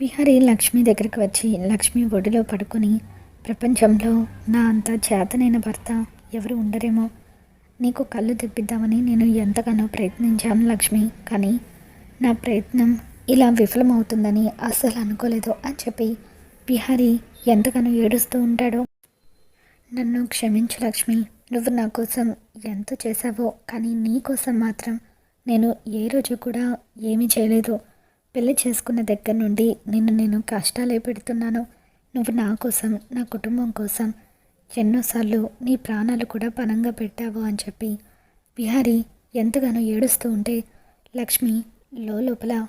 బిహారీ లక్ష్మి దగ్గరికి వచ్చి లక్ష్మి ఒడిలో పడుకొని ప్రపంచంలో నా అంత చేతనైన భర్త ఎవరు ఉండరేమో? నీకు కళ్ళు తెప్పిద్దామని నేను ఎంతగానో ప్రయత్నించాను లక్ష్మి కానీ నా ప్రయత్నం ఇలా విఫలమవుతుందని అస్సలు అనుకోలేదు అని చెప్పి బిహారీ ఎంతగానో ఏడుస్తూ ఉంటాడో. నన్ను క్షమించు లక్ష్మి నువ్వు నా కోసం ఎంత చేశావో కానీ నీ కోసం మాత్రం నేను ఏ రోజు కూడా ఏమీ చేయలేదు. పెళ్ళి చేసుకున్న దగ్గర నుండి నిన్ను నేను కష్టాలే పెడుతున్నాను. నువ్వు నా కోసం నా కుటుంబం కోసం ఎన్నోసార్లు నీ ప్రాణాలు కూడా పనంగా పెట్టావు అని చెప్పి బిహారీ ఎంతగానో ఏడుస్తూ ఉంటే లక్ష్మి లోపల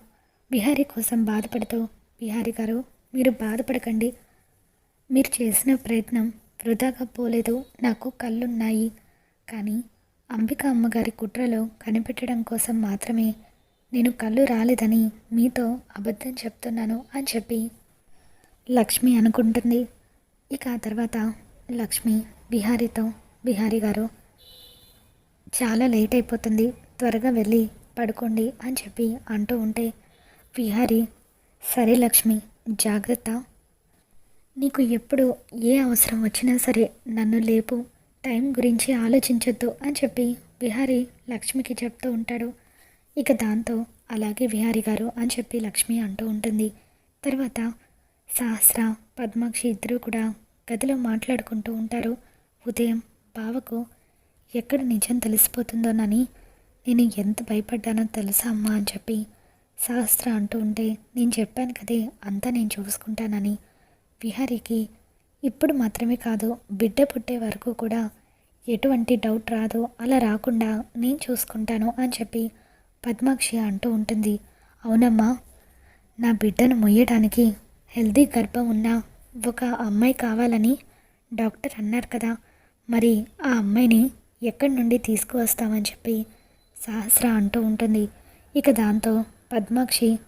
బిహారీ కోసం బాధపడుతూ బిహారీ గారు మీరు బాధపడకండి. మీరు చేసిన ప్రయత్నం వృధాగా పోలేదు. నాకు కళ్ళున్నాయి. కానీ అంబిక అమ్మగారి కుట్రలో కనిపెట్టడం కోసం మాత్రమే నేను కళ్ళు రాలేదని మీతో అబద్ధం చెప్తున్నాను అని చెప్పి లక్ష్మి అనుకుంటుంది. ఇక ఆ తర్వాత లక్ష్మి బిహారీతో బిహారీ గారు చాలా లేట్ అయిపోతుంది. త్వరగా వెళ్ళి పడుకోండి అని చెప్పి అంటూ ఉంటే విహారి సరే లక్ష్మి జాగ్రత్త. నీకు ఎప్పుడు ఏ అవసరం వచ్చినా సరే నన్ను లేపు. టైం గురించి ఆలోచించొద్దు అని చెప్పి విహారి లక్ష్మికి చెప్తూ ఉంటాడు. ఇక దాంతో అలాగే విహారి గారు అని చెప్పి లక్ష్మి అంటూ ఉంటుంది. తర్వాత సహస్ర పద్మాక్షి ఇద్దరూ కూడా గదిలో మాట్లాడుకుంటూ ఉంటారు. ఉదయం బావకు ఎక్కడ నిజం తెలిసిపోతుందోనని నేను ఎంత భయపడ్డానో తెలుసా అమ్మా అని చెప్పి సహస్ర అంటూ ఉంటే నేను చెప్పాను కదే అంతా నేను చూసుకుంటానని విహారీకి. ఇప్పుడు మాత్రమే కాదు బిడ్డ పుట్టే వరకు కూడా ఎటువంటి డౌట్ రాదు అలా రాకుండా నేను చూసుకుంటాను అని చెప్పి పద్మాక్షి అంటూ ఉంటుంది. అవునమ్మా నా బిడ్డను మొయ్యడానికి హెల్దీ గర్భం ఉన్న ఒక అమ్మాయి కావాలని డాక్టర్ అన్నారు కదా. మరి ఆ అమ్మాయిని ఎక్కడి నుండి తీసుకువస్తామని చెప్పి సహస్ర అంటూ ఉంటుంది. ఇక దాంతో పద్మాక్షి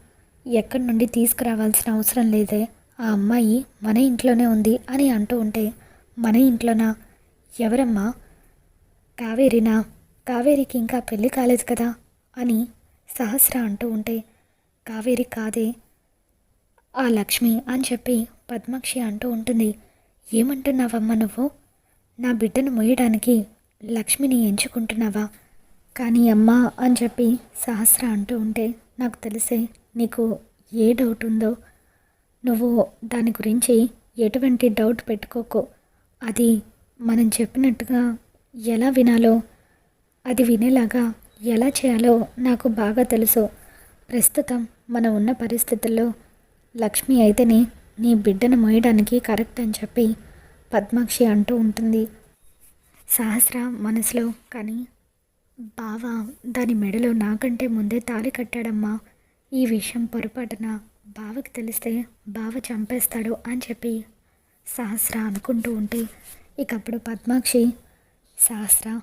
ఎక్కడి నుండి తీసుకురావాల్సిన అవసరం లేదే. ఆ అమ్మాయి మన ఇంట్లోనే ఉంది అని అంటూ ఉంటే మన ఇంట్లోనా? ఎవరమ్మా? కావేరినా? కావేరికి ఇంకా పెళ్ళి కాలేదు కదా? అని సహస్ర అంటూ ఉంటే కావేరి కాదే ఆ లక్ష్మి అని చెప్పి పద్మాక్షి అంటూ ఉంటుంది. ఏమంటున్నావమ్మా నువ్వు? నా బిడ్డను మొయ్యడానికి లక్ష్మిని ఎంచుకుంటున్నావా? కానీ అమ్మా అని చెప్పి సహస్ర అంటూ ఉంటే నాకు తెలిసే నీకు ఏ డౌట్ ఉందో నువ్వు దాని గురించి ఎటువంటి డౌట్ పెట్టుకోకు. అది మనం చెప్పినట్టుగా ఎలా వినాలో అది వినేలాగా ఎలా చేయాలో నాకు బాగా తెలుసు. ప్రస్తుతం మనం ఉన్న పరిస్థితుల్లో లక్ష్మి అయితేనే నీ బిడ్డను మోయడానికి కరెక్ట్ అని చెప్పి పద్మాక్షి అంటూ ఉంటుంది. సహస్ర మనసులో కానీ బావ దాని మెడలో నాకంటే ముందే తాళి కట్టాడమ్మా. ఈ విషయం పొరపాటున బావకి తెలిస్తే బావ చంపేస్తాడు అని చెప్పి సహస్ర అనుకుంటూ ఉంటే ఇకప్పుడు పద్మాక్షి సహస్ర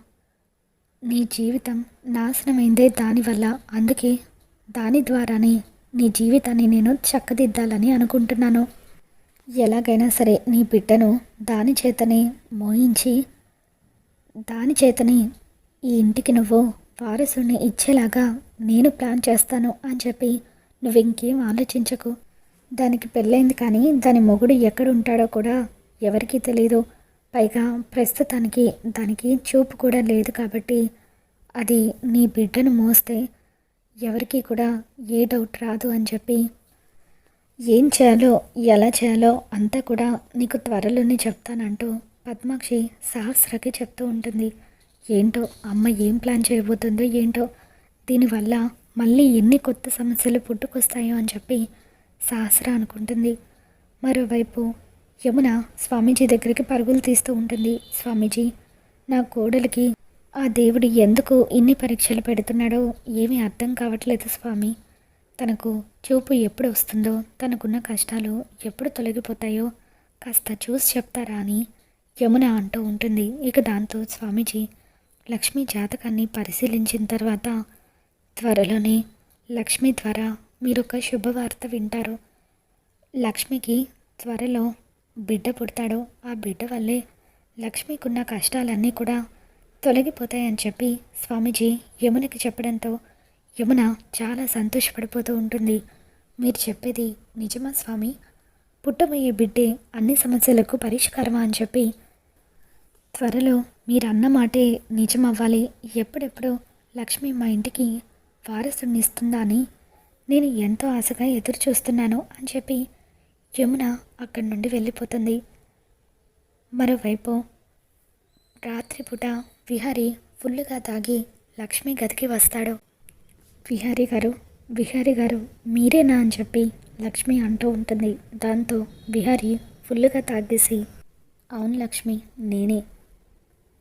నీ జీవితం నాశనమైందే దానివల్ల. అందుకే దాని ద్వారానే నీ జీవితాన్ని నేను చక్కదిద్దాలని అనుకుంటున్నాను. ఎలాగైనా సరే నీ బిడ్డను దాని చేతనే మోయించి దాని చేతనే ఈ ఇంటికి నువ్వు వారసుని ఇచ్చేలాగా నేను ప్లాన్ చేస్తాను అని చెప్పి నువ్వు ఇంకేం ఆలోచించకు. దానికి పెళ్ళైంది కానీ దాని మొగుడు ఎక్కడ ఉంటాడో కూడా ఎవరికీ తెలియదు పైగా ప్రస్తుతానికి దానికి చూపు కూడా లేదు కాబట్టి అది నీ బిడ్డను మోస్తే ఎవరికి కూడా ఏ డౌట్ రాదు అని చెప్పి ఏం చేయాలో ఎలా చేయాలో అంతా కూడా నీకు త్వరలోనే చెప్తానంటూ పద్మాక్షి సహస్రకి చెప్తూ ఉంటుంది. ఏంటో అమ్మ ఏం ప్లాన్ చేయబోతుందో ఏంటో దీనివల్ల మళ్ళీ ఎన్ని కొత్త సమస్యలు పుట్టుకొస్తాయో అని చెప్పి సహస్ర అనుకుంటుంది. మరోవైపు యమున స్వామీజీ దగ్గరికి పరుగులు తీస్తూ ఉంటుంది. స్వామీజీ నా కోడలికి ఆ దేవుడు ఎందుకు ఇన్ని పరీక్షలు పెడుతున్నాడో ఏమీ అర్థం కావట్లేదు స్వామి. తనకు చూపు ఎప్పుడు వస్తుందో తనకున్న కష్టాలు ఎప్పుడు తొలగిపోతాయో కాస్త చూసి చెప్తారా అని యమున అంటూ ఉంటుంది. ఇక దాంతో స్వామీజీ లక్ష్మీ జాతకాన్ని పరిశీలించిన తర్వాత త్వరలోనే లక్ష్మి ద్వారా మీరు ఒక శుభవార్త వింటారు. లక్ష్మికి త్వరలో బిడ్డ పుడతాడో ఆ బిడ్డ వల్లే లక్ష్మికున్న కష్టాలన్నీ కూడా తొలగిపోతాయని చెప్పి స్వామీజీ యమునకి చెప్పడంతో యమున చాలా సంతోషపడిపోతూ ఉంటుంది. మీరు చెప్పేది నిజమా స్వామి? పుట్టబోయే బిడ్డే అన్ని సమస్యలకు పరిష్కారమా అని చెప్పి త్వరలో మీరు అన్న మాటే నిజమవ్వాలి. ఎప్పుడెప్పుడు లక్ష్మి మా ఇంటికి వారసుని ఇస్తుందా అని నేను ఎంతో ఆశగా ఎదురు చూస్తున్నాను అని చెప్పి యమున అక్కడి నుండి వెళ్ళిపోతుంది. మరోవైపు రాత్రిపూట విహారి ఫుల్లుగా తాగి లక్ష్మి గదికి వస్తాడు. విహారీ గారు విహారీ గారు మీరేనా అని చెప్పి లక్ష్మి అంటూ ఉంటుంది. దాంతో విహారీ ఫుల్లుగా తాగేసి అవును లక్ష్మి నేనే.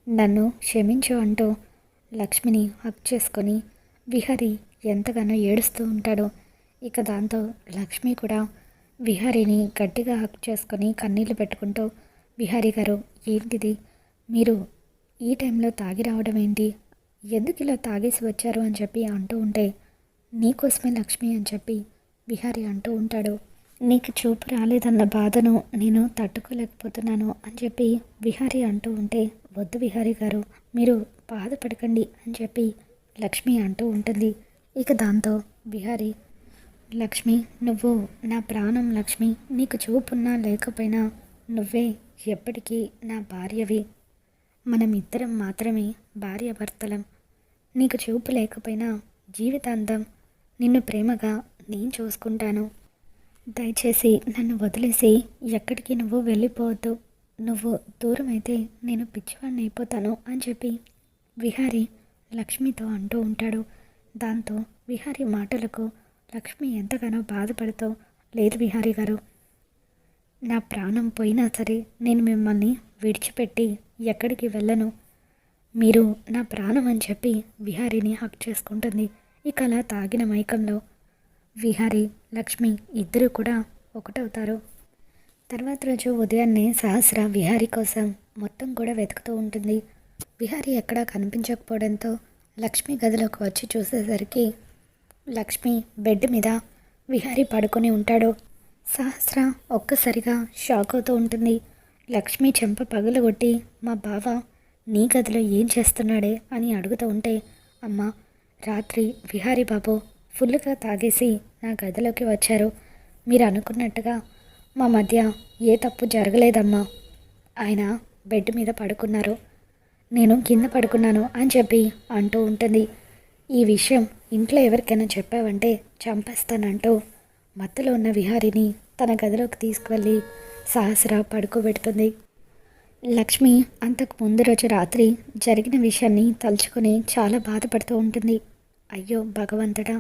నన్ను క్షమించు అంటూ లక్ష్మిని హక్ చేసుకొని విహారి ఎంతగానో ఏడుస్తూ ఉంటాడు. ఇక దాంతో లక్ష్మి కూడా విహారీని గట్టిగా హక్ చేసుకొని కన్నీళ్ళు పెట్టుకుంటూ విహారీ గారు ఏంటిది? మీరు ఈ టైంలో తాగి రావడం ఏంటి? ఎందుకు ఇలా తాగేసి వచ్చారు? అని చెప్పి అంటూ ఉంటే నీకోసమే లక్ష్మి అని చెప్పి విహారీ అంటూ ఉంటాడు. నీకు చూపు రాలేదన్న బాధను నేను తట్టుకోలేకపోతున్నాను అని చెప్పి విహారీ అంటూ ఉంటే వద్దు విహారీ గారు మీరు బాధపడకండి అని చెప్పి లక్ష్మి అంటూ ఉంటుంది. ఇక దాంతో విహారీ లక్ష్మి నువ్వు నా ప్రాణం లక్ష్మి. నీకు చూపున్నా లేకపోయినా నువ్వే ఎప్పటికీ నా భార్యవి. మనం ఇద్దరం మాత్రమే భార్యాభర్తలం. నీకు చూపు లేకపోయినా జీవితాంతం నిన్ను ప్రేమగా నేను చూసుకుంటాను. దయచేసి నన్ను వదిలేసి ఎక్కడికి నువ్వు వెళ్ళిపోవద్దు. నువ్వు దూరం అయితే నేను పిచ్చివాడిని అయిపోతాను అని చెప్పి విహారీ లక్ష్మితో అంటూ ఉంటాడు. దాంతో విహారీ మాటలకు లక్ష్మి ఎంతగానో బాధపడుతూ లేదు బిహారీ గారు. నా ప్రాణం పోయినా సరే నేను మిమ్మల్ని విడిచిపెట్టి ఎక్కడికి వెళ్ళను. మీరు నా ప్రాణం అని చెప్పి విహారీని హక్ చేసుకుంటుంది. ఇక అలా తాగిన మైకంలో విహారీ లక్ష్మి ఇద్దరు కూడా ఒకటవుతారు. తర్వాత రోజు ఉదయాన్నే సహస్ర విహారీ కోసం మొత్తం కూడా వెతుకుతూ ఉంటుంది. విహారీ ఎక్కడా కనిపించకపోవడంతో లక్ష్మి గదిలోకి వచ్చి చూసేసరికి లక్ష్మి బెడ్ మీద విహారీ పడుకొని ఉంటాడు. సహస్ర ఒక్కసారిగా షాక్ అవుతూ ఉంటుంది. లక్ష్మి చెంప పగలగొట్టి మా బావ నీ గదిలో ఏం చేస్తున్నాడే? అని అడుగుతూ ఉంటే అమ్మ రాత్రి విహారీ బాబు ఫుల్గా తాగేసి నా గదిలోకి వచ్చారు. మీరు అనుకున్నట్టుగా మా మధ్య ఏ తప్పు జరగలేదమ్మా. ఆయన బెడ్ మీద పడుకున్నారు. నేను కింద పడుకున్నాను అని చెప్పి అంటూ ఉంటుంది. ఈ విషయం ఇంట్లో ఎవరికైనా చెప్పావంటే చంపేస్తానంటూ మత్తులో ఉన్న విహారిని తన గదిలోకి తీసుకువెళ్ళి సహస్ర పడుకోబెడుతుంది. లక్ష్మి అంతకు ముందు రోజు రాత్రి జరిగిన విషయాన్ని తలుచుకొని చాలా బాధపడుతూ ఉంటుంది. అయ్యో భగవంతుడా!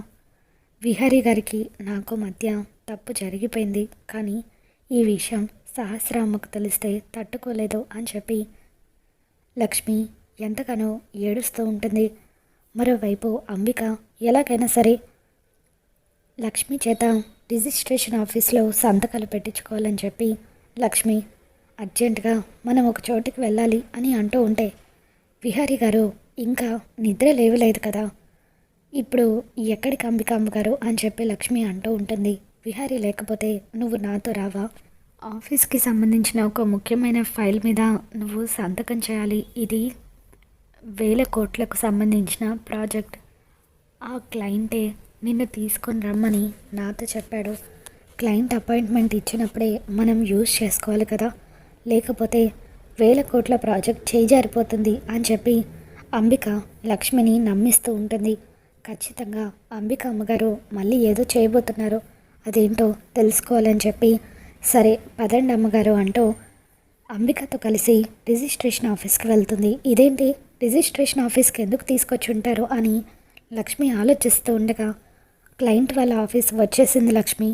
విహారీ గారికి నాకు మధ్య తప్పు జరిగిపోయింది. కానీ ఈ విషయం సహస్రామ్మకు తెలిస్తే తట్టుకోలేదు అని చెప్పి లక్ష్మి ఎంతగానో ఏడుస్తూ ఉంటుంది. మరోవైపు అంబిక ఎలాగైనా సరే లక్ష్మి చేత రిజిస్ట్రేషన్ ఆఫీస్లో సంతకాలు పెట్టించుకోవాలని చెప్పి లక్ష్మి అర్జెంటుగా మనం ఒక చోటికి వెళ్ళాలి అని అంటూ ఉంటే విహారీ గారు ఇంకా నిద్ర లేవలేదు కదా. ఇప్పుడు ఎక్కడికి అంబిక అమ్మగారు అని చెప్పి లక్ష్మి అంటూ ఉంటుంది. విహారీ లేకపోతే నువ్వు నాతో రావా? ఆఫీస్కి సంబంధించిన ఒక ముఖ్యమైన ఫైల్ మీద నువ్వు సంతకం చేయాలి. ఇది వేల కోట్లకు సంబంధించిన ప్రాజెక్ట్. ఆ క్లయింటే నిన్ను తీసుకొని రమ్మని నాతో చెప్పాడు. క్లయింట్ అపాయింట్మెంట్ ఇచ్చినప్పుడే మనం యూజ్ చేసుకోవాలి కదా. లేకపోతే వేల కోట్ల ప్రాజెక్ట్ చేజారిపోతుంది అని చెప్పి అంబిక లక్ష్మిని నమ్మిస్తూ ఉంటుంది. ఖచ్చితంగా అంబిక అమ్మగారు మళ్ళీ ఏదో చేయబోతున్నారు. అదేంటో తెలుసుకోవాలని చెప్పి సరే పదండి అమ్మగారు అంటూ అంబికతో కలిసి రిజిస్ట్రేషన్ ఆఫీస్కి వెళ్తుంది. ఇదేంటి? రిజిస్ట్రేషన్ ఆఫీస్కి ఎందుకు తీసుకొచ్చి ఉంటారు అని లక్ష్మి ఆలోచిస్తూ ఉండగా క్లయింట్ వాళ్ళ ఆఫీస్ వచ్చేసింది లక్ష్మి.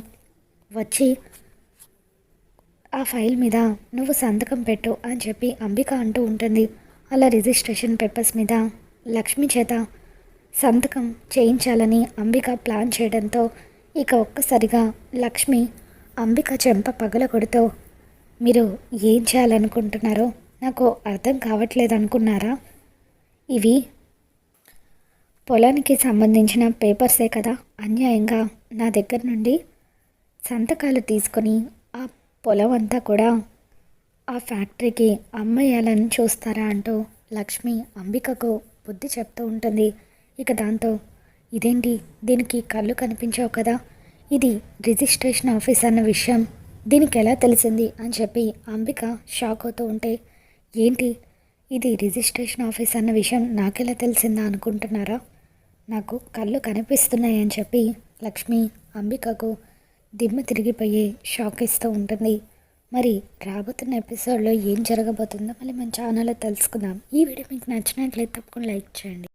వచ్చి ఆ ఫైల్ మీద నువ్వు సంతకం పెట్టు అని చెప్పి అంబిక అంటూ ఉంటుంది. అలా రిజిస్ట్రేషన్ పేపర్స్ మీద లక్ష్మి చేత సంతకం చేయించాలని అంబిక ప్లాన్ చేయడంతో ఇక ఒక్కసారిగా లక్ష్మి అంబిక చెంప పగల కొడుతూ మీరు ఏం చేయాలనుకుంటున్నారో నాకు అర్థం కావట్లేదు అనుకున్నారా ఇవి? పొలానికి సంబంధించిన పేపర్సే కదా? అన్యాయంగా నా దగ్గర నుండి సంతకాలు తీసుకొని ఆ పొలం అంతా కూడా ఆ ఫ్యాక్టరీకి అమ్మేయాలని చూస్తారా అంటూ లక్ష్మి అంబికకు బుద్ధి చెప్తూ ఉంటుంది. ఇక దాంతో ఇదేంటి? దీనికి కళ్ళు కనిపించావు కదా? ఇది రిజిస్ట్రేషన్ ఆఫీస్ అన్న విషయం. దీనికి ఎలా తెలిసింది? అని చెప్పి అంబిక షాక్ అవుతూ ఉంటే ఏంటి? ఇది రిజిస్ట్రేషన్ ఆఫీస్ అన్న విషయం నాకెలా తెలిసిందా అనుకుంటున్నారా? నాకు కళ్ళు కనిపిస్తున్నాయి అని చెప్పి లక్ష్మి అంబికకు దిమ్మ తిరిగిపోయి షాక్ ఇస్తూ ఉంటుంది. మరి రాబోతున్న ఎపిసోడ్లో ఏం జరగబోతుందో మళ్ళీ మన ఛానల్లో తెలుసుకుందాం. ఈ వీడియో మీకు నచ్చినట్లయితే తప్పకుండా లైక్ చేయండి.